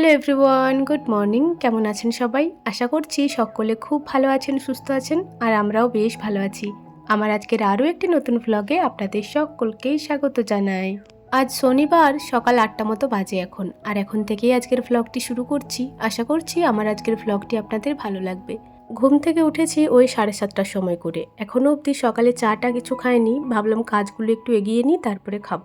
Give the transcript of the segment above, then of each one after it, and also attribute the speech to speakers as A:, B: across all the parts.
A: Hello everyone, good morning. কেমন আছেন সবাই? আশা করছি সকলে খুব ভালো আছেন, সুস্থ আছেন, আর আমরাও বেশ ভালো আছি। আমার আজকের আরও একটি নতুন ভ্লগে আপনাদের সকলকেই স্বাগত জানাই। আজ শনিবার, সকাল আটটা মতো বাজে এখন, আর এখন থেকেই আজকের ভ্লগটি শুরু করছি। আশা করছি আমার আজকের ভ্লগটি আপনাদের ভালো লাগবে। ঘুম থেকে উঠেছি ওই সাড়ে সাতটার সময় করে। এখনও অবধি সকালে চাটা কিছু খাইনি, ভাবলাম কাজগুলো একটু এগিয়ে নিই, তারপরে খাব।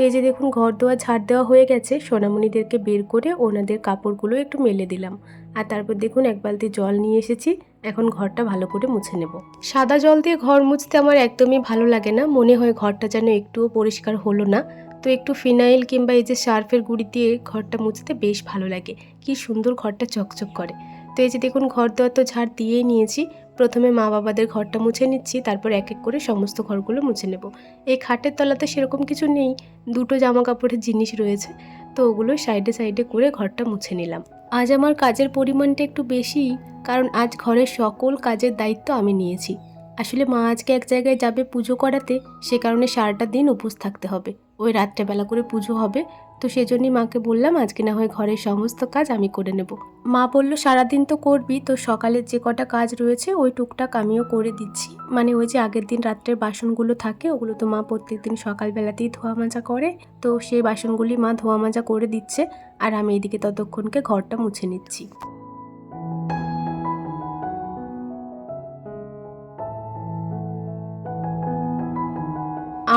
A: তো এই যে দেখুন, ঘর দোয়া ঝাড় দেওয়া হয়ে গেছে। সোনামণিদেরকে বের করে ওনাদের কাপড়গুলো একটু মেলে দিলাম। আর তারপর দেখুন, এক বালতি জল নিয়ে এসেছি। এখন ঘরটা ভালো করে মুছে নেব। সাদা জল দিয়ে ঘর মুছতে আমার একদমই ভালো লাগে না। মনে হয় ঘরটা যেন একটুও পরিষ্কার হলো না। তো একটু ফিনাইল কিংবা এই যে সার্ফের গুঁড়ি দিয়ে ঘরটা মুছতে বেশ ভালো লাগে। কি সুন্দর ঘরটা চকচক করে। তো এই যে দেখুন, ঘর দেওয়া তো ঝাড় দিয়েই নিয়েছি। প্রথমে মা বাবাদের ঘরটা মুছে নিচ্ছি, তারপর এক এক করে সমস্ত ঘরগুলো মুছে নেব। এই খাটের তলাতে সেরকম কিছু নেই, দুটো জামা কাপড়ের জিনিস রয়েছে, তো ওগুলো সাইডে সাইডে করে ঘরটা মুছে নিলাম। আজ আমার কাজের পরিমাণটা একটু বেশি, কারণ আজ ঘরের সকল কাজের দায়িত্ব আমি নিয়েছি। আসলে মা আজকে এক জায়গায় যাবে পুজো করাতে, সে কারণে সারাটা দিন উপোস থাকতে হবে। ওই রাত্রেবেলা করে পুজো হবে। তো সেজন্যই মাকে বললাম, আজকে না হয় ঘরের সমস্ত কাজ আমি করে নেব। মা বলল, সারাদিন তো করবি, তো সকালের যে কটা কাজ রয়েছে, ওই টুকটাক আমিও করে দিচ্ছি। মানে ওই যে আগের দিন রাত্রের বাসনগুলো থাকে, ওগুলো তো মা প্রত্যেকদিন সকালবেলাতেই ধোয়া মাজা করে। তো সেই বাসনগুলি মা ধোয়া মাজা করে দিচ্ছে, আর আমি এদিকে ততক্ষণকে ঘরটা মুছে নিচ্ছি।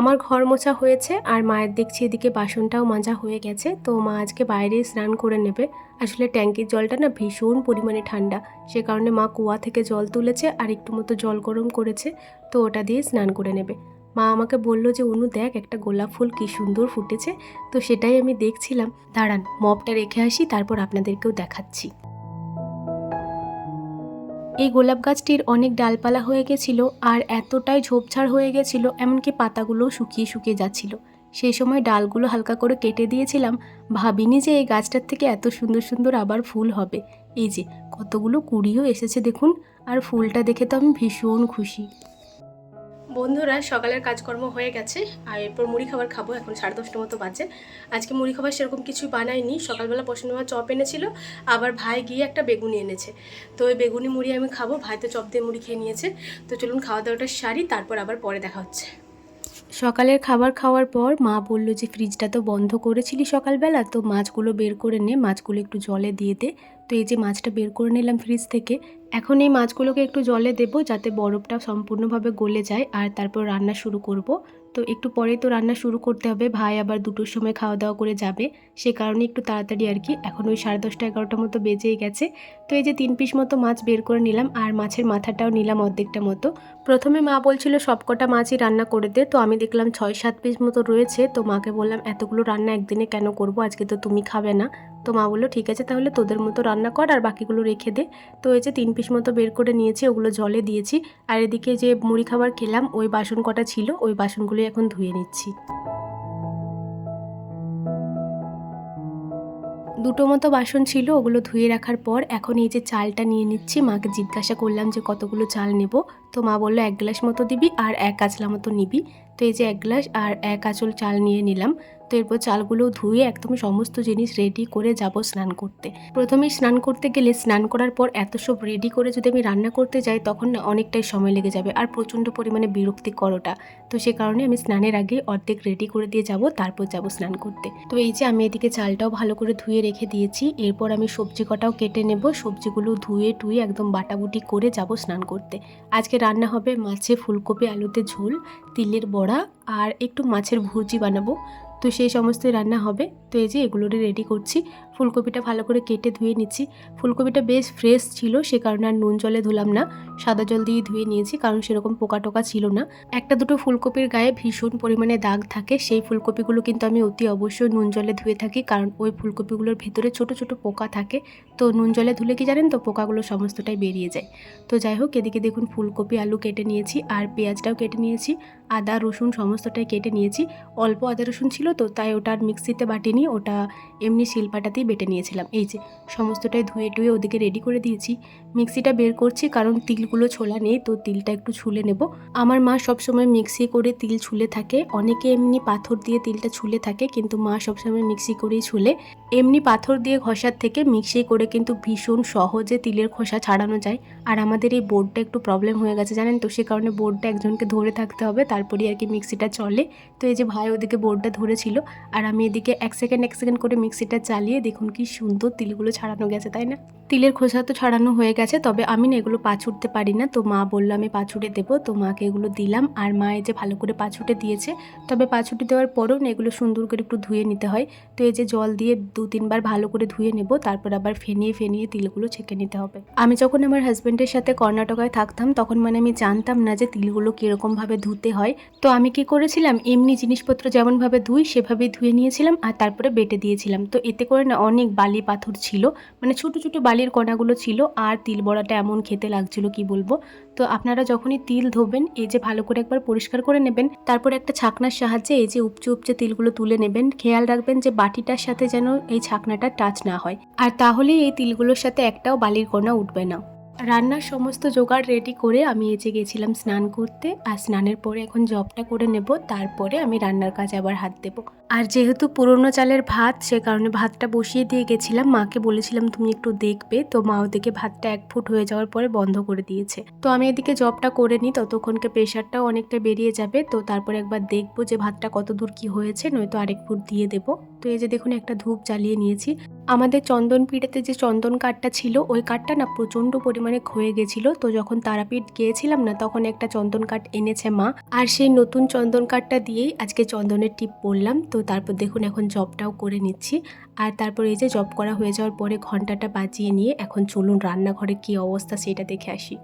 A: আমার ঘর মোছা হয়েছে আর মায়ের দেখছি এদিকে বাসনটাও মাজা হয়ে গেছে। তো মা আজকে বাইরে স্নান করে নেবে। আসলে ট্যাঙ্কির জলটা না ভীষণ পরিমাণে ঠান্ডা। সে কারণে মা কুয়া থেকে জল তুলেছে আর একটু মতো জল গরম করেছে। তো ওটা দিয়ে স্নান করে নেবে। মা আমাকে বলল যে, অনু, দেখ একটা গোলাপ ফুল কি সুন্দর ফুটেছে। তো সেটাই আমি দেখছিলাম। দাঁড়ান, মপটা রেখে আসি, তারপর আপনাদেরকেও দেখাচ্ছি। এই গোলাপ গাছটির অনেক ডালপালা হয়ে গেছিল আর এতটাই ঝোপঝাড় হয়ে গেছিল, এমনকি পাতাগুলোও শুকিয়ে শুকিয়ে যাচ্ছিল। সেই সময় ডালগুলো হালকা করে কেটে দিয়েছিলাম, ভাবিনি যে এই গাছটার থেকে এত সুন্দর সুন্দর আবার ফুল হবে। এই যে, কতগুলো কুড়িও এসেছে দেখুন, আর ফুলটা দেখে তো আমি ভীষণ খুশি। বন্ধুরা, সকালের কাজকর্ম হয়ে গেছে, আর এরপর মুড়ি খাবার খাব, এখন সাড়ে দশটা মতো বাজে। আজকে মুড়ি খাবার সেরকম কিছুই বানাইনি, সকালবেলা হওয়া চপ এনেছিল, আবার ভাই গিয়ে একটা বেগুনি এনেছে। তো ওই বেগুনি মুড়ি আমি খাব, ভাই তো চপ দিয়ে মুড়ি খেয়ে নিয়েছে। তো চলুন খাওয়া দাওয়াটা সারি, তারপর আবার পরে দেখা হচ্ছে। সকালের খাবার খাওয়ার পর মা বলল যে ফ্রিজটা তো বন্ধ করেছিলি সকালবেলা, তো মাছগুলো বের করে নে, মাছগুলো একটু জলে দিয়ে দে। তো এই যে মাছটা বের করে নিলাম ফ্রিজ থেকে এখন এই মাছগুলোকে একটু জলে দেবো যাতে বরফটা সম্পূর্ণভাবে গলে যায় আর তারপর রান্না শুরু করব। তো একটু পরেই তো রান্না শুরু করতে হবে। ভাই আবার দুটোর সময় খাওয়া দাওয়া করে যাবে। সে কারণে একটু তাড়াতাড়ি আর কি। এখন ওই সাড়ে দশটা এগারোটার মতো বেজেই গেছে। তো এই যে তিন পিস মতো মাছ বের করে নিলাম আর মাছের মাথাটাও নিলাম অর্ধেকটা মতো। প্রথমে মা বলছিল সবকটা মাছই রান্না করে দে। তো আমি দেখলাম ছয়, সাত পিস মতো রয়েছে। তো মাকে বললাম, এতগুলো রান্না একদিনে কেন করব? আজকে তো তুমি খাবে না। তো মা বলল, ঠিক আছে, তাহলে তোদের মতো রান্না কর আর বাকিগুলো রেখে দে। তো এই যে তিন পিস মতো বের করে নিয়েছি, ওগুলো জলে দিয়েছি। আর এদিকে যে মুড়ি খাবার খেলাম, ওই বাসন কটা ছিল, ওই বাসনগুলি এখন ধুয়ে নিচ্ছি। দুটো মতো বাসন ছিল, ওগুলো ধুয়ে রাখার পর এখন এই যে চালটা নিয়ে নিচ্ছি, মাকে জিজ্ঞাসা করলাম যে কতগুলো চাল নেব। তো মা বলল, এক গ্লাস মতো দিবি আর এক আঁচলা মতো নিবি। তো এই যে এক গ্লাস আর এক আঁচল চাল নিয়ে নিলাম। তো এরপর চালগুলো ধুয়ে একদম সমস্ত জিনিস রেডি করে যাব স্নান করতে। প্রথমে স্নান করতে গেলে স্নান করার পর এত সব রেডি করে যদি আমি রান্না করতে যাই, তখন না অনেকটাই সময় লেগে যাবে আর প্রচণ্ড পরিমাণে বিরক্তিকর ওটা তো সে কারণে আমি স্নানের আগে অর্ধেক রেডি করে দিয়ে যাব, তারপর যাব স্নান করতে। তো এই যে আমি এদিকে চালটাও ভালো করে ধুয়ে রেখে দিয়েছি। এরপর আমি সবজি কটাও কেটে নেব। সবজিগুলো ধুয়ে টুয়ে একদম বাটাবুটি করে যাব স্নান করতে। আজকে রান্না হবে মাছে ফুলকপি, আলুতে ঝোল, তিলের বড়া আর একটু মাছের ভুজি বানাবো। তো সেই সমস্ত রান্না হবে। তো এই যে এগুলোরই রেডি করছি। ফুলকপিটা ভালো করে কেটে ধুয়ে নিচ্ছি। ফুলকপিটা বেশ ফ্রেশ ছিল, সে কারণে আর নুন জলে ধুলাম না। সাদা জল দিয়ে ধুয়ে নিয়েছি, কারণ সেরকম পোকা টোকা ছিল না। একটা দুটো ফুলকপির গায়ে ভীষণ পরিমাণে দাগ থাকে, সেই ফুলকপিগুলো কিন্তু আমি অতি অবশ্যই নুন জলে ধুয়ে থাকি, কারণ ওই ফুলকপিগুলোর ভেতরে ছোট ছোট পোকা থাকে। তো নুন জলে ধুলে কি জানেন তো, পোকাগুলো সমস্তটাই বেরিয়ে যায়। তো যাই হোক, এদিকে দেখুন ফুলকপি, আলু কেটে নিয়েছি, আর পেঁয়াজটাও কেটে নিয়েছি, আদা, রসুন সমস্তটাই কেটে নিয়েছি। অল্প আদা, রসুন ছিল তো, তাই ওটা আর মিক্সিতে বাটিনি, ওটা এমনি শিলপাটাতেই আগেই বেটে নিয়েছিলাম। এই যে, সমস্তটাই ধুয়ে টুয়ে ওদিকে রেডি করে দিয়েছি। মিক্সিটা বের করছি কারণ তিলগুলো ছোলা নেই, তো তিলটা একটু ছুলে নেব। আমার মা সবসময় মিক্সি করে তিল ছুলে থাকে। অনেকে এমনি পাথর দিয়ে তিলটা ছুলে থাকে, কিন্তু মা সবসময় মিক্সি করেই ছুলে। এমনি পাথর দিয়ে ঘষার থেকে মিক্সি করে কিন্তু ভীষণ সহজে তিলের খোসা ছাড়ানো যায়। আর আমাদের এই বোর্ডটা একটু প্রবলেম হয়ে গেছে, জানেন তো? সে কারণে বোর্ডটা একজনকে ধরে থাকতে হবে, তারপরেই আর কি মিক্সিটা চলে। তো এই যে ভাই ওদিকে বোর্ডটা ধরেছিল, আর আমি এদিকে এক সেকেন্ড এক সেকেন্ড করে মিক্সিটা চালিয়ে দেখুন কি সুন্দর তিলগুলো ছাড়ানো গেছে, তাই না? তিলের খোসা তো ছাড়ানো হয়ে গেছে, তবে আমি না এগুলো পাছুড়তে পারি না। তো মা বলল, আমি পাছুড়ে দেবো। তো মাকে এগুলো দিলাম, আর মা এই যে ভালো করে পাছুটে দিয়েছে। তবে পাছুটে দেওয়ার পরেও না এগুলো সুন্দর করে একটু ধুয়ে নিতে হয়। তো এই যে জল দিয়ে দু তিনবার ভালো করে ধুয়ে নেব, তারপর আবার ফেনিয়ে ফেনিয়ে তিলগুলো ছেঁকে নিতে হবে। আমি যখন আমার হাজব্যান্ডের সাথে কর্ণাটকায় থাকতাম, তখন মানে আমি জানতাম না যে তিলগুলো কীরকমভাবে ধুতে হয়। তো আমি কি করেছিলাম, এমনি জিনিসপত্র যেমনভাবে ধুই, সেভাবেই ধুয়ে নিয়েছিলাম, আর তারপরে বেটে দিয়েছিলাম। তো এতে করে না অনেক বালি পাথর ছিল মানে ছোটো ছোটো বালির কণাগুলো ছিল আর তিল বড়াটা এমন খেতে লাগছিল কি বলব। তো আপনারা যখনই তিল ধোবেন, এই যে ভালো করে একবার পরিষ্কার করে নেবেন, তারপর একটা ছাকনার সাহায্যে এই যে উপচে উপচে তিলগুলো তুলে নেবেন। খেয়াল রাখবেন যে বাটিটার সাথে যেন এই ছাকনাটা টাচ না হয়। আর তাহলেই এই তিলগুলোর সাথে একটাও বালির কণা উঠবে না। রান্নার সমস্ত জোগাড় রেডি করে আমি এজে গেছিলাম স্নান করতে, আর স্নানের পরে এখন জবটা করে নেব, তারপরে আমি রান্নার কাজে আবার হাত দেবো। আর যেহেতু পুরনো চালের ভাত, সে কারণে ভাতটা বসিয়ে দিয়ে গেছিলাম, মাকে বলেছিলাম তুমি একটু দেখবে, তো মা ওদিকে ভাতটা এক ফুট হয়ে যাওয়ার পরে বন্ধ করে দিয়েছে। তো আমি এদিকে জবটা করে নিই ততক্ষণকে প্রেশারটাও অনেকটা বেরিয়ে যাবে, তো তারপরে একবার দেখব যে ভাতটা কত দূর কি হয়েছে, নয়তো আরেক ফুট দিয়ে দেবো। তো এই যে দেখুন একটা ধূপ জ্বালিয়ে নিয়েছি। আমাদের চন্দন পিঠেতে যে চন্দন কাঠটা ছিল, ওই কাঠটা না প্রচণ্ড পরিমাণে ক্ষয়ে গেছিল। তো যখন তারাপীঠ গিয়েছিলাম না, তখন একটা চন্দন কাঠ এনেছে মা। আর সেই নতুন চন্দন কাঠটা দিয়েই আজকে চন্দনের টিপ পরলাম। তো তারপর দেখুন, এখন জবটাও করে নিচ্ছি। আর তারপর এই যে জব করা হয়ে যাওয়ার পরে ঘন্টাটা বাজিয়ে নিয়ে এখন চলুন রান্নাঘরে কী অবস্থা সেটা দেখে আসি।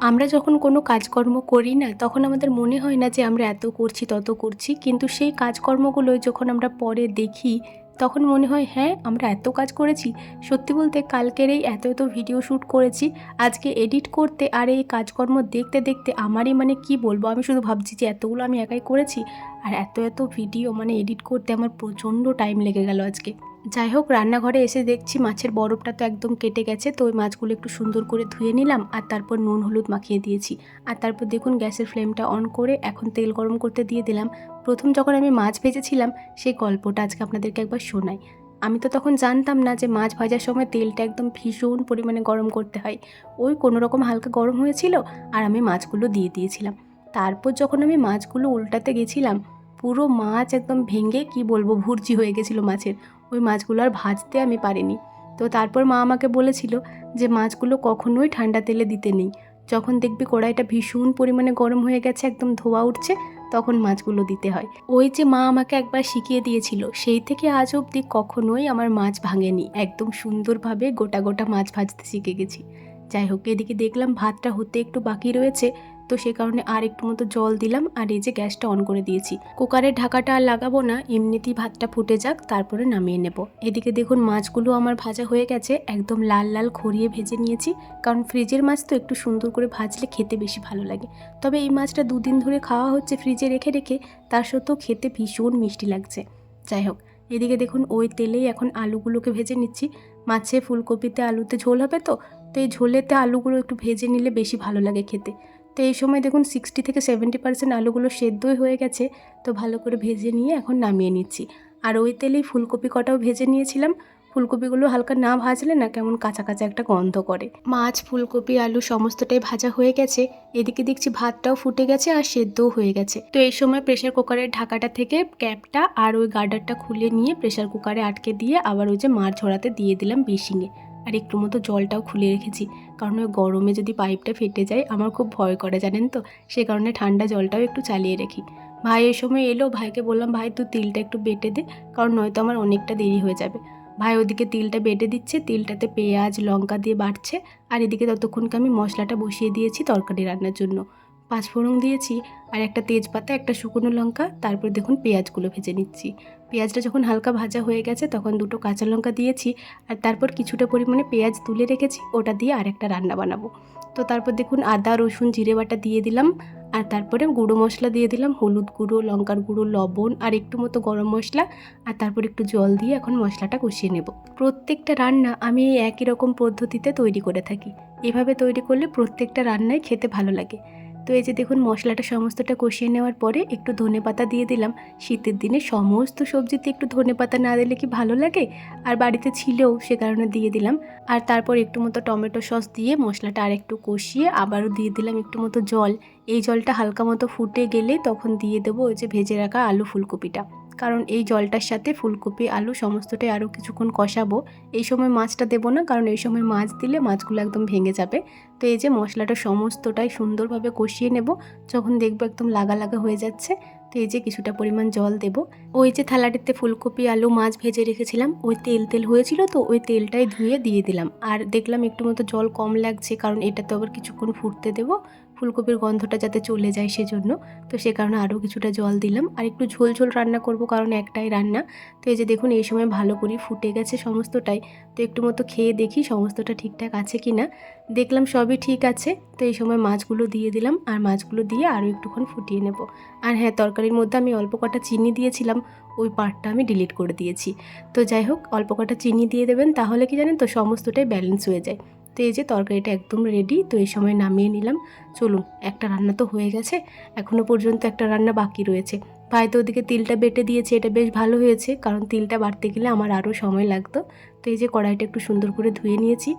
A: আমরা যখন কোনো কাজকর্ম করি না, তখন আমাদের মনে হয় না যে আমরা এত করছি, তত করছি। কিন্তু সেই কাজকর্মগুলোই যখন আমরা পরে দেখি তখন মনে হয় হ্যাঁ আমরা এত কাজ করেছি। সত্যি বলতে কালকের এই এত এত ভিডিও শ্যুট করেছি। আজকে এডিট করতে আর এই কাজকর্ম দেখতে দেখতে আমারই মানে কি বলব? আমি শুধু ভাবছি যে এতগুলো আমি একাই করেছি। আর এত এত ভিডিও মানে এডিট করতে আমার প্রচণ্ড টাইম লেগে গেল আজকে। যাই হোক, রান্নাঘরে এসে দেখছি মাছের বরফটা তো একদম কেটে গেছে, তো ওই মাছগুলো একটু সুন্দর করে ধুয়ে নিলাম আর তারপর নুন, হলুদ মাখিয়ে দিয়েছি। আর তারপর দেখুন, গ্যাসের ফ্লেমটা অন করে এখন তেল গরম করতে দিয়ে দিলাম। প্রথম যখন আমি মাছ ভেজেছিলাম, সেই গল্পটা আজকে আপনাদেরকে একবার শোনাই। আমি তো তখন জানতাম না যে মাছ ভাজার সময় তেলটা একদম ভীষণ পরিমাণে গরম করতে হয়। ওই কোনো রকম হালকা গরম হয়েছিল আর আমি মাছগুলো দিয়ে দিয়েছিলাম। তারপর যখন আমি মাছগুলো উল্টাতে গেছিলাম, পুরো মাছ একদম ভেঙে, কি বলব, ভুর্জি হয়ে গেছিল মাছের। ওই মাছগুলো আর ভাজতে আমি পারিনি। তো তারপর মা আমাকে বলেছিল যে মাছগুলো কখনোই ঠান্ডা তেলে দিতে নেই। যখন দেখবি কড়াইটা ভীষণ পরিমাণে গরম হয়ে গেছে, একদম ধোয়া উঠছে, তখন মাছগুলো দিতে হয়। ওই যে মা আমাকে একবার শিখিয়ে দিয়েছিল, সেই থেকে আজ অবধি কখনোই আমার মাছ ভাঙেনি। একদম সুন্দরভাবে গোটা গোটা মাছ ভাজতে শিখে গেছি। যাই হোক, এদিকে দেখলাম ভাতটা হতে একটু বাকি রয়েছে তো সে কারণে আর একটু মতো জল দিলাম আর এই যে গ্যাসটা অন করে দিয়েছি। কুকারের ঢাকাটা আর লাগাবো না, এমনিতেই ভাতটা ফুটে যাক, তারপরে নামিয়ে নেব। এদিকে দেখুন মাছগুলো আমার ভাজা হয়ে গেছে, একদম লাল লাল খড়িয়ে ভেজে নিয়েছি, কারণ ফ্রিজের মাছ তো একটু সুন্দর করে ভাজলে খেতে বেশি ভালো লাগে। তবে এই মাছটা দুদিন ধরে খাওয়া হচ্ছে ফ্রিজে রেখে রেখে তার সত্ত্বেও খেতে ভীষণ মিষ্টি লাগছে। যাই হোক, এদিকে দেখুন ওই তেলেই এখন আলুগুলোকে ভেজে নিচ্ছি। মাছে ফুলকপিতে আলুতে ঝোল হবে তো তো এই ঝোলেতে আলুগুলো একটু ভেজে নিলে বেশি ভালো লাগে খেতে। তো এই সময় দেখুন সিক্সটি থেকে সেভেন্টি পার্সেন্ট আলুগুলো সেদ্ধই হয়ে গেছে। তো ভালো করে ভেজে নিয়ে এখন নামিয়ে নিচ্ছি। আর ওই তেলেই ফুলকপি কটাও ভেজে নিয়েছিলাম। ফুলকপিগুলো হালকা না ভাজলে না কেমন কাঁচা কাঁচা একটা গন্ধ করে। মাছ, ফুলকপি, আলু সমস্তটাই ভাজা হয়ে গেছে। এদিকে দেখছি ভাতটাও ফুটে গেছে আর সেদ্ধও হয়ে গেছে। তো এই সময় প্রেশার কুকারের ঢাকাটা থেকে ক্যাপটা আর ওই গার্ডারটা খুলে নিয়ে প্রেশার কুকারে আটকে দিয়ে আবার ওই যে মাছ ঝরাতে দিয়ে দিলাম বেশিংয়ে আর একটু মতো জলটাও খুলে রেখেছি। কারণ ওই গরমে যদি পাইপটা ফেটে যায়, আমার খুব ভয় করে, জানেন তো? সে কারণে ঠান্ডা জলটাও একটু চালিয়ে রাখি। ভাই এই সময় এলো, ভাইকে বললাম, ভাই, তুই তিলটা একটু বেটে দে, কারণ নয়তো আমার অনেকটা দেরি হয়ে যাবে। ভাই ওদিকে তিলটা বেটে দিচ্ছে, তিলটাতে পেঁয়াজ, লঙ্কা দিয়ে বাটছে, আর এদিকে ততক্ষণকে আমি মশলাটা বসিয়ে দিয়েছি তরকারি রান্নার জন্য। পাঁচফোড়ন দিয়েছি, আর একটা তেজপাতা, একটা শুকনো লঙ্কা, তারপর দেখুন পেঁয়াজগুলো ভেজে নিচ্ছি। পেঁয়াজটা যখন হালকা ভাজা হয়ে গেছে, তখন দুটো কাঁচা লঙ্কা দিয়েছি আর তারপর কিছুটা পরিমাণে পেঁয়াজ তুলে রেখেছি, ওটা দিয়ে আরেকটা রান্না বানাবো। তো তারপর দেখুন আদা, রসুন, জিরে বাটা দিয়ে দিলাম, আর তারপরে গুঁড়ো মশলা দিয়ে দিলাম, হলুদ গুঁড়ো, লঙ্কার গুঁড়ো, লবণ আর একটু মতো গরম মশলা, আর তারপর একটু জল দিয়ে এখন মশলাটা কষিয়ে নেব। প্রত্যেকটা রান্না আমি একই রকম পদ্ধতিতে তৈরি করে থাকি। এভাবে তৈরি করলে প্রত্যেকটা রান্নাই খেতে ভালো লাগে। তো এই যে দেখুন, মশলাটা সমস্তটা কষিয়ে নেওয়ার পরে একটু ধনে পাতা দিয়ে দিলাম। শীতের দিনে সমস্ত সবজিতে একটু ধনে পাতা না দিলে কি ভালো লাগে? আর বাড়িতে ছিলেও সে কারণে দিয়ে দিলাম। আর তারপর একটু মতো টমেটো সস দিয়ে মশলাটা আর একটু কষিয়ে আবারও দিয়ে দিলাম একটু মতো জল। এই জলটা হালকা মতো ফুটে গেলে তখন দিয়ে দেবো ওই যে ভেজে রাখা আলু ফুলকপিটা। কারণ এই জলটার সাথে ফুলকপি, আলু সমস্তটাই আরও কিছুক্ষণ কষাবো। এই সময় মাছটা দেবো না, কারণ এই সময় মাছ দিলে মাছগুলো একদম ভেঙে যাবে। তো এই যে মশলাটা সমস্তটাই সুন্দরভাবে কষিয়ে নেব, যখন দেখব একদম লাগা লাগা হয়ে যাচ্ছে, তো এই যে কিছুটা পরিমাণ জল দেব। ওই যে থালাটিতে ফুলকপি, আলু, মাছ ভেজে রেখেছিলাম, ওই তেল তেল হয়েছিল তো ওই তেলটাই ধুয়ে দিয়ে দিলাম। আর দেখলাম একটু মতো জল কম লাগছে, কারণ এটা তো আবার কিছুক্ষণ ফুটতে দেবো। ফুলকপির গন্ধটা যাতে চলে যায় সেজন্য। তো সে কারণে আরও কিছুটা জল দিলাম। আর একটু ঝোল ঝোল রান্না করব কারণ একটাই রান্না। তো এই যে দেখুন, এই সময় ভালো করে ফুটে গেছে সমস্তটাই। তো একটু মতো খেয়ে দেখি সমস্তটা ঠিকঠাক আছে কি না। দেখলাম সবই ঠিক আছে। তো এই সময় মাছগুলো দিয়ে দিলাম। আর মাছগুলো দিয়ে আরও একটুক্ষণ ফুটিয়ে নেব। আর হ্যাঁ তরকারির মধ্যে আমি অল্প কটা চিনি দিয়েছিলাম। ওই পার্টটা আমি ডিলিট করে দিয়েছি। তো যাই হোক, অল্প কটা চিনি দিয়ে দেবেন তাহলে কি জানেন তো, সমস্তটাই ব্যালেন্স হয়ে যায়। তো এই যে তরকারিটা একদম রেডি তো এই সময় নামিয়ে নিলাম। চলুন, একটা রান্না তো হয়ে গেছে। এখনও পর্যন্ত একটা রান্না বাকি রয়েছে। ভাই তো ওদিকে তিলটা বেটে দিয়েছে, এটা বেশ ভালো হয়েছে, কারণ তিলটা বাড়তে গেলে আমার আরও সময় লাগতো। তো এই যে কড়াইটা একটু সুন্দর করে ধুয়ে নিয়েছি।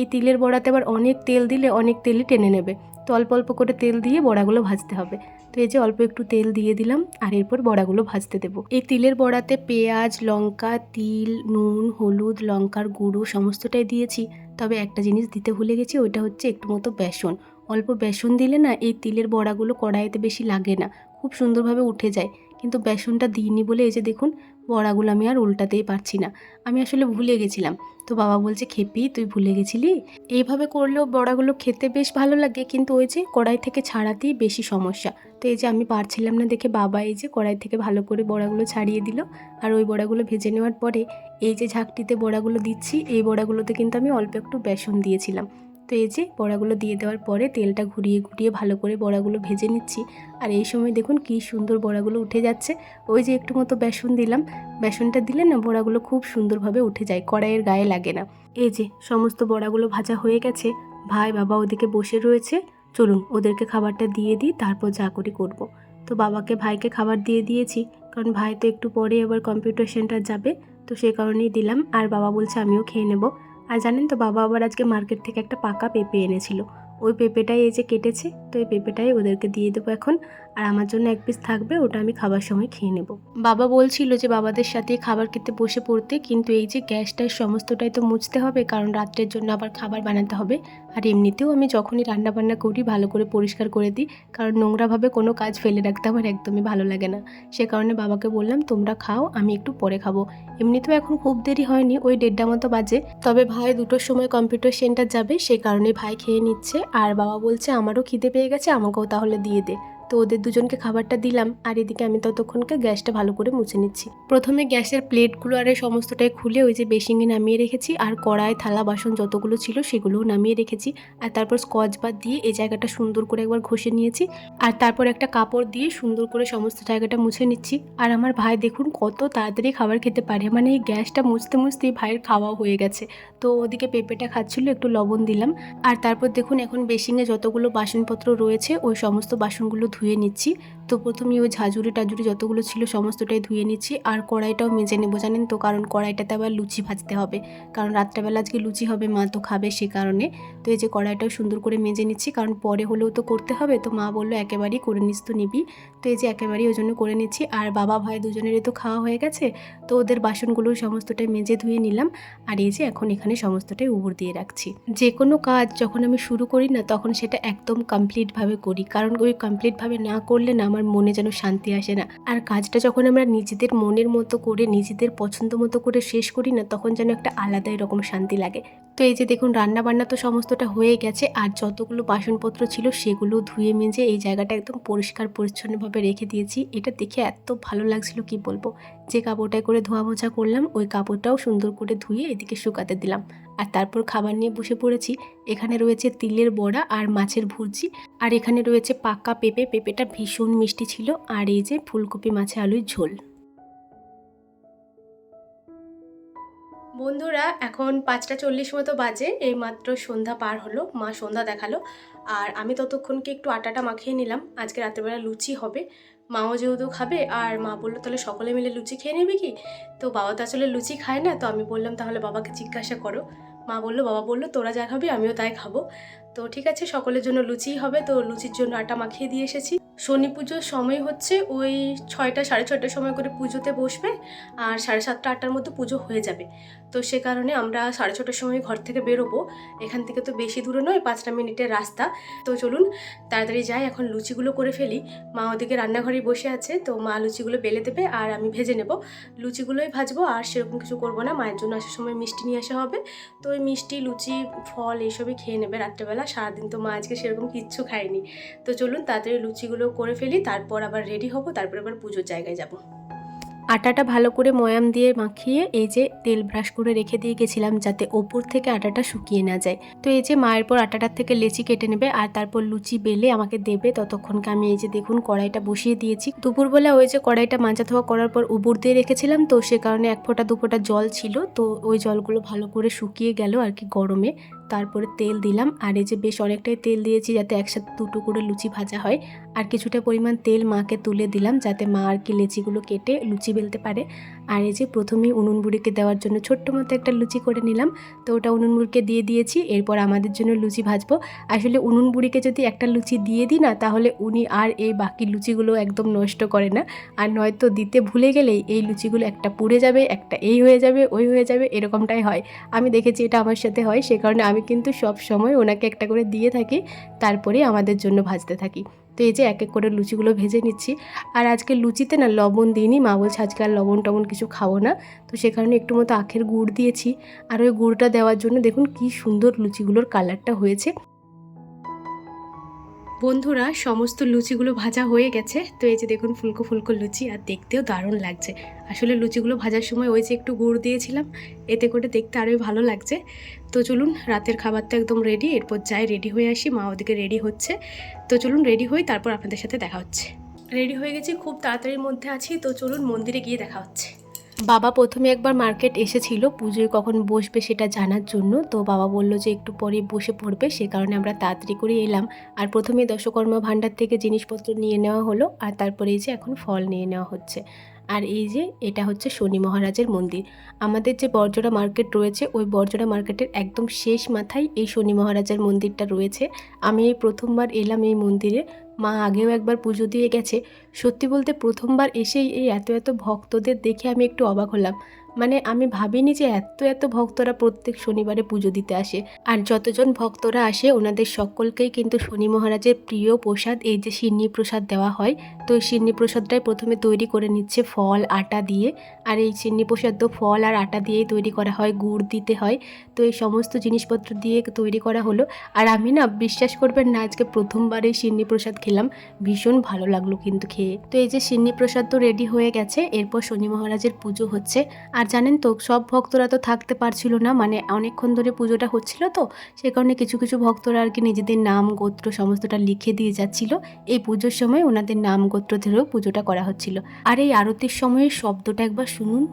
A: এই তিলের বড়াতে আবার অনেক তেল দিলে অনেক তেলই টেনে নেবে। তো অল্প অল্প করে তেল দিয়ে বড়াগুলো ভাজতে হবে। তো এই যে অল্প একটু তেল দিয়ে দিলাম আর এরপর বড়াগুলো ভাজতে দেবো। এই তিলের বড়াতে পেঁয়াজ, লঙ্কা, তিল, নুন, হলুদ, লঙ্কার গুঁড়ো সমস্তটাই দিয়েছি। তবে একটা জিনিস দিতে ভুলে গেছি, ওইটা হচ্ছে একটু মতো বেসন। অল্প বেসন দিলে না এই তিলের বড়াগুলো কড়াইতে বেশি লাগে না, খুব সুন্দরভাবে উঠে যায়। কিন্তু বেসনটা দিইনি বলে এই যে দেখুন বড়াগুলো আমি আর উল্টাতেই পারছি না। আমি আসলে ভুলে গেছিলাম। তো বাবা বলছে, খেপি, তুই ভুলে গেছিলি? এইভাবে করলেও বড়াগুলো খেতে বেশ ভালো লাগে, কিন্তু ওই যে কড়াই থেকে ছাড়াতেই বেশি সমস্যা। তো এই যে আমি পারছিলাম না দেখে বাবা এই যে কড়াই থেকে ভালো করে বড়াগুলো ছাড়িয়ে দিল। আর ওই বড়াগুলো ভেজে নেওয়ার পরে এই যে ঝাঁকটিতে বড়াগুলো দিচ্ছি, এই বড়াগুলোতে কিন্তু আমি অল্প একটু বেসন দিয়েছিলাম। তো বড়াগুলো দিয়ে দেওয়ার পরে তেলটা ঘুরিয়ে ঘুরিয়ে ভালো করে বড়াগুলো ভেজে নিচ্ছি। আর এই সময় দেখুন কি সুন্দর বড়াগুলো উঠে যাচ্ছে। ওই যে একটু মতো বেসন দিলাম, বেসনটা দিলে না বড়াগুলো খুব সুন্দরভাবে উঠে যায়, কড়াইয়ের গায়ে লাগে না। এই যে সমস্ত বড়াগুলো ভাজা হয়ে গেছে, ভাই বাবা ওদিকে বসে রয়েছে। চলুন ওদেরকে খাবারটা দিয়ে দিই, তারপর যা করি করব। তো বাবাকে ভাইকে খাবার দিয়ে দিয়েছি, কারণ ভাই তো একটু পরে আবার কম্পিউটার সেন্টার যাবে, তো সে কারণেই দিলাম। আর বাবা বলছে আমিও খেয়ে নেব। আর জানেন তো বাবা আবার আজকে মার্কেট থেকে একটা পাকা পেঁপে এনেছিল। ওই পেঁপেটাই এই যে কেটেছে, তো এই পেঁপেটাই ওদেরকে দিয়ে দেবো এখন। আর আমার জন্য এক পিস থাকবে, ওটা আমি খাবার সময় খেয়ে নেব। বাবা বলছিল যে বাবাদের সাথে খাবার খেতে বসে পড়তে, কিন্তু এই যে গ্যাসটার সমস্তটাই তো মুছতে হবে, কারণ রাত্রের জন্য আবার খাবার বানাতে হবে। আর এমনিতেও আমি যখনই রান্না বান্না করি, ভালো করে পরিষ্কার করে দিই, কারণ নোংরাভাবে কোনো কাজ ফেলে রাখতে আমার একদমই ভালো লাগে না। সে কারণে বাবাকে বললাম, তোমরা খাও, আমি একটু পরে খাব। এমনিতেও এখন খুব দেরি হয়নি, ওই দেড়টা মতো বাজে। তবে ভাই দুটোর সময় কম্পিউটার সেন্টার যাবে সেই কারণে ভাই খেয়ে নিচ্ছে। আর বাবা বলছে, আমারও খিদে পেয়ে গেছে, আমাকেও তাহলে দিয়ে দে। তো ওদের দুজনকে খাবারটা দিলাম আর এদিকে আমি ততক্ষণকে গ্যাসটা ভালো করে মুছে নিচ্ছি। প্রথমে গ্যাসের প্লেটগুলো আর সমস্তটাই খুলে ওই যে বেসিংয়ে নামিয়ে রেখেছি আর কড়াই, থালা, বাসন যতগুলো ছিল সেগুলোও নামিয়ে রেখেছি। আর তারপর স্কচ বার দিয়ে এই জায়গাটা সুন্দর করে একবার ঘষে নিয়েছি। আর তারপর একটা কাপড় দিয়ে সুন্দর করে সমস্ত জায়গাটা মুছে নিচ্ছি। আর আমার ভাই দেখুন কত তাড়াতাড়ি খাবার খেতে পারে। মানে এই গ্যাসটা মুছতে মুছতেই ভাইয়ের খাওয়া হয়ে গেছে। তো ওদিকে পেঁপেটা খাচ্ছিল, একটু লবণ দিলাম। আর তারপর দেখুন এখন বেসিংয়ে যতগুলো বাসনপত্র রয়েছে, ওই সমস্ত বাসনগুলো ধুয়ে নিচ্ছি। তো প্রথমে ওই ঝাঁঝুরি টাজুরি যতগুলো ছিল সমস্তটাই ধুয়ে নিচ্ছি আর কড়াইটাও মেজে নেব, জানেন তো? কারণ কড়াইটাতে আবার লুচি ভাজতে হবে। কারণ রাত্রেবেলা আজকে লুচি হবে, মা তো খাবে সে কারণে। তো এই যে কড়াইটাও সুন্দর করে মেজে নিচ্ছি, কারণ পরে হলেও তো করতে হবে। তো মা বলল, একেবারেই করে নিস তো নিবি। তো এই যে একেবারেই ওই জন্য করে নিচ্ছি। আর বাবা ভাই দুজনেরই তো খাওয়া হয়ে গেছে, তো ওদের বাসনগুলো সমস্তটাই মেজে ধুয়ে নিলাম। আর এই যে এখন এখানে সমস্তটাই উবর দিয়ে রাখছি। যে কোনো কাজ যখন আমি শুরু করি না, তখন সেটা একদম কমপ্লিটভাবে করি। কারণ ওই কমপ্লিটভাবে না করলে না আমার মনে যেন শান্তি আসে না। আর কাজটা যখন আমরা নিজেদের মনের মতো করে, নিজেদের পছন্দ মতো করে শেষ করি না, তখন যেন একটা আলাদাই রকম শান্তি লাগে। তো এই যে দেখুন রান্না বান্না তো সমস্তটা হয়ে গেছে, আর যতগুলো বাসনপত্র ছিল সেগুলো ধুয়ে মেজে এই জায়গাটা একদম পরিষ্কার, পরিচ্ছন্নভাবে রেখে দিয়েছি। এটা দেখে এত ভালো লাগছিল, কি বলব? যে কাপড়টায় করে ধোয়া মোছা করলাম, ওই কাপড়টাও সুন্দর করে ধুয়ে এদিকে শুকাতে দিলাম। আর তারপর খাবার নিয়ে বসে পড়েছি। এখানে রয়েছে তিলের বড়া আর মাছের ভুজি আর এখানে রয়েছে পাকা পেঁপে। পেঁপেটা ভীষণ মিষ্টি ছিল। আর এই যে ফুলকপি মাছে আলুর ঝোল। বন্ধুরা, এখন পাঁচটা চল্লিশ মতো বাজে। এই মাত্র সন্ধ্যা পার হলো। মা সন্ধ্যা দেখাল। আর আমি ততক্ষণকে একটু আটাটা মাখিয়ে নিলাম। আজকে রাত্রেবেলা লুচি হবে। মাও যেহেতু খাবে আর মা বলল, তাহলে সকলে মিলে লুচি খেয়ে নেবে কি? তো বাবা তো আসলে লুচি খায় না, তো আমি বললাম, তাহলে বাবাকে জিজ্ঞাসা করো। মা বলল, বাবা বলল, তোরা যা খাবি, আমিও তাই খাব। তো ঠিক আছে, সকলের জন্য লুচিই হবে। তো লুচির জন্য আটা মাখিয়ে দিয়ে এসেছি। শনি পুজোর সময় হচ্ছে ওই ছয়টা, সাড়ে ছয়টার সময় করে পুজোতে বসবে আর সাড়ে সাতটা, আটটার মধ্যে পুজো হয়ে যাবে। তো সে কারণে আমরা সাড়ে ছটার সময় ঘর থেকে বেরোবো। এখান থেকে তো বেশি দূরে নয়, পাঁচটা মিনিটের রাস্তা। তো চলুন, তাড়াতাড়ি যাই, এখন লুচিগুলো করে ফেলি। মা ওদিকে রান্নাঘরে বসে আছে, তো মা লুচিগুলো বেলে দেবে আর আমি ভেজে নেব। লুচিগুলোই ভাজবো আর সেরকম কিছু করব না। মায়ের জন্য আসার সময় মিষ্টি নিয়ে আসা হবে। তো ওই মিষ্টি, লুচি, ফল এইসবই খেয়ে নেবে রাত্রেবেলা। সারাদিন তো মা আজকে সেরকম কিচ্ছু খায়নি। তো চলুন তাড়াতাড়ি লুচিগুলো করে ফেলি, তারপর আবার রেডি হব, তারপর আবার পুজোর জায়গায় যাব। আটাটা ভালো করে ময়াম দিয়ে মাখিয়ে এই যে তেল ব্রাশ করে রেখে দিয়ে গেছিলাম যাতে ওপর থেকে আটাটা শুকিয়ে না যায়। তো এই যে মায়ের পর আটাটার থেকে লেচি কেটে নেবে আর তারপর লুচি বেলে আমাকে দেবে, ততক্ষণকে আমি এই যে দেখুন কড়াইটা বসিয়ে দিয়েছি। দুপুরবেলা ওই যে কড়াইটা মাজা ধোয়া করার পর উবুর দিয়ে রেখেছিলাম, তো সে কারণে এক ফোঁটা, দু ফোঁটা জল ছিল, তো ওই জলগুলো ভালো করে শুকিয়ে গেল আর কি গরমে। তারপরে তেল দিলাম। আর এই যে বেশ অনেকটাই তেল দিয়েছি যাতে একসাথে দুটো করে লুচি ভাজা হয়। আর কিছুটা পরিমাণ তেল মাকে তুলে দিলাম যাতে মা আর কি লেচিগুলো কেটে লুচি বেলতে পারে। আর এই যে প্রথমেই উনুন বুড়িকে দেওয়ার জন্য ছোট্ট মতো একটা লুচি করে নিলাম। তো ওটা উনুন বুড়িকে দিয়ে দিয়েছি, এরপর আমাদের জন্য লুচি ভাজবো। আসলে উনুন বুড়িকে যদি একটা লুচি দিয়ে দিই না, তাহলে উনি আর এই বাকি লুচিগুলো একদম নষ্ট করে না। আর নয়তো দিতে ভুলে গেলেই এই লুচিগুলো একটা পুড়ে যাবে, একটা এই হয়ে যাবে, ওই হয়ে যাবে, এরকমটাই হয়। আমি দেখেছি এটা আমার সাথে হয়, সে কারণে আমি কিন্তু সব সময় ওনাকে একটা করে দিয়ে থাকি, তারপরে আমাদের জন্য ভাজতে থাকি। তো এই যে এক এক করে লুচিগুলো ভেজে নিচ্ছি। আর আজকে লুচিতে না লবণ দিইনি, মা বলছে আজকে আর লবণ টবণ কিছু খাব না। তো সে কারণে একটু মতো আখের গুড় দিয়েছি। আর ওই গুড়টা দেওয়ার জন্য দেখুন কি সুন্দর লুচিগুলোর কালারটা হয়েছে। বন্ধুরা, সমস্ত লুচিগুলো ভাজা হয়ে গেছে। তো এই যে দেখুন ফুলকো ফুলকো লুচি, আর দেখতেও দারুণ লাগছে। আসলে লুচিগুলো ভাজার সময় ওই যে একটু গুড় দিয়েছিলাম, এতে করে দেখতে আরোই ভালো লাগছে। তো চলুন, রাতের খাবার তো একদম রেডি এরপর যাই রেডি হয়ে আসি, মা ওদিকে রেডি হচ্ছে। তো চলুন রেডি হই, তারপর আপনাদের সাথে দেখা হচ্ছে। রেডি হয়ে গেছি, খুব তাড়াতাড়ির মধ্যে আছি, তো চলুন মন্দিরে গিয়ে দেখা হচ্ছে। বাবা প্রথমে একবার মার্কেট এসেছিল, পুজোয় কখন বসবে সেটা জানার জন্য। তো বাবা বলল যে একটু পরে বসে পড়বে, সে কারণে আমরা তাড়াতাড়ি করে এলাম। আর প্রথমে দশকর্মা ভাণ্ডার থেকে জিনিসপত্র নিয়ে নেওয়া হলো, আর তারপরে এই যে এখন ফল নিয়ে নেওয়া হচ্ছে। আর এই যে এটা হচ্ছে শনি মহারাজের মন্দির। আমাদের যে বর্জরা মার্কেট রয়েছে, ওই বর্জরা মার্কেটের একদম শেষ মাথায় এই শনি মহারাজের মন্দিরটা রয়েছে। আমি এই প্রথমবার এলাম এই মন্দিরে মা আগেও একবার পুজো দিয়ে গেছে। সত্যি বলতে প্রথমবার এসেই এই এত এত ভক্তদের দেখে আমি একটু অবাক হলাম। মানে আমি ভাবিনি যে এত এত ভক্তরা প্রত্যেক শনিবারে পুজো দিতে আসে। আর যতজন ভক্তরা আসে, ওনাদের সকলকেই কিন্তু শনি মহারাজের প্রিয় প্রসাদ, এই যে সিন্নি প্রসাদ দেওয়া হয়, তো এই সিন্নি প্রসাদটাই প্রথমে তৈরি করে নিচ্ছে ফল, আটা দিয়ে। আর এই সিন্নি প্রসাদ তো ফল আর আটা দিয়েই তৈরি করা হয়, গুড় দিতে হয়। তো এই সমস্ত জিনিসপত্র দিয়ে তৈরি করা হলো। আর আমি না, বিশ্বাস করবেন না, আজকে প্রথমবার এই সিন্নি প্রসাদ খেলাম। ভীষণ ভালো লাগল কিন্তু খেয়ে। তো এই যে সিন্নি প্রসাদ তো রেডি হয়ে গেছে, এরপর শনি মহারাজের পুজো হচ্ছে। আর জানেন তো, সব ভক্তরা তো থাকতে পারছিল না মানে অনেকক্ষণ ধরে পুজোটা হচ্ছিল তো, সে কারণে কিছু কিছু ভক্তরা আর কি নিজেদের নাম, গোত্র সমস্তটা লিখে দিয়ে যাচ্ছিল। এই পুজোর সময় ওনাদের নাম গোত্র ধরেও পুজোটা করা হচ্ছিল। আর এই আরতির সময়ে শব্দটা একবার শুনুন।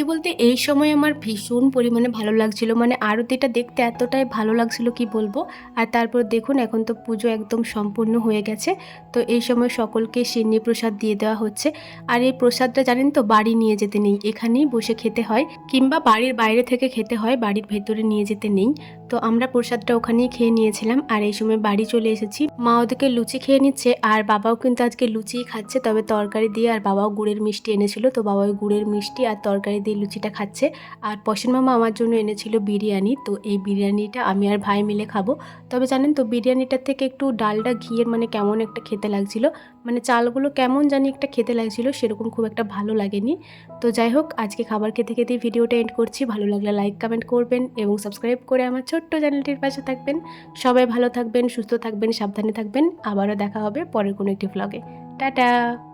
A: সত্যি বলতে এই সময় আমার ভীষণ পরিমাণে ভালো লাগছিল। মানে আরতিটা দেখতে এতটাই ভালো লাগছিল কি বলব? আর তারপর দেখুন, এখন তো পুজো একদম সম্পূর্ণ হয়ে গেছে। তো এই সময় সকলকে সিন্নি প্রসাদ দিয়ে দেওয়া হচ্ছে। আর এই প্রসাদটা জানেন তো, বাড়ি নিয়ে যেতে নেই। এখানেই বসে খেতে হয়। কিংবা বাড়ির বাইরে থেকে খেতে হয়, বাড়ির ভেতরে নিয়ে যেতে নেই। তো আমরা প্রসাদটা ওখানেই খেয়ে নিয়েছিলাম। আর এই সময় বাড়ি চলে এসেছি। মা ওদেরকে লুচি খেয়ে নিচ্ছে। আর বাবাও কিন্তু আজকে লুচিই খাচ্ছে। তবে তরকারি দিয়ে আর বাবাও গুড়ের মিষ্টি এনেছিল। তো বাবা ওই গুড়ের মিষ্টি আর তরকারি দিয়ে লুচিটা খাচ্ছে। আর পশন মামা আমার জন্য এনেছিল বিরিয়ানি। তো এই বিরিয়ানিটা আমি আর ভাই মিলে খাব। তবে জানেন তো বিরিয়ানিটার থেকে একটু ডালটা ঘিয়ের মানে কেমন একটা খেতে লাগছিল। মানে চালগুলো কেমন জানি একটা খেতে লাগছিল, সেরকম খুব একটা ভালো লাগেনি। তো যাই হোক, আজকে খাবার খেতে খেতেই ভিডিওটা এন্ড করছি। ভালো লাগলে লাইক কমেন্ট করবেন এবং সাবস্ক্রাইব করে আমার ছোট্ট চ্যানেলটির পাশে থাকবেন। সবাই ভালো থাকবেন, সুস্থ থাকবেন, সাবধানে থাকবেন। আবারও দেখা হবে পরের কোনো একটি ভ্লগে টাটা!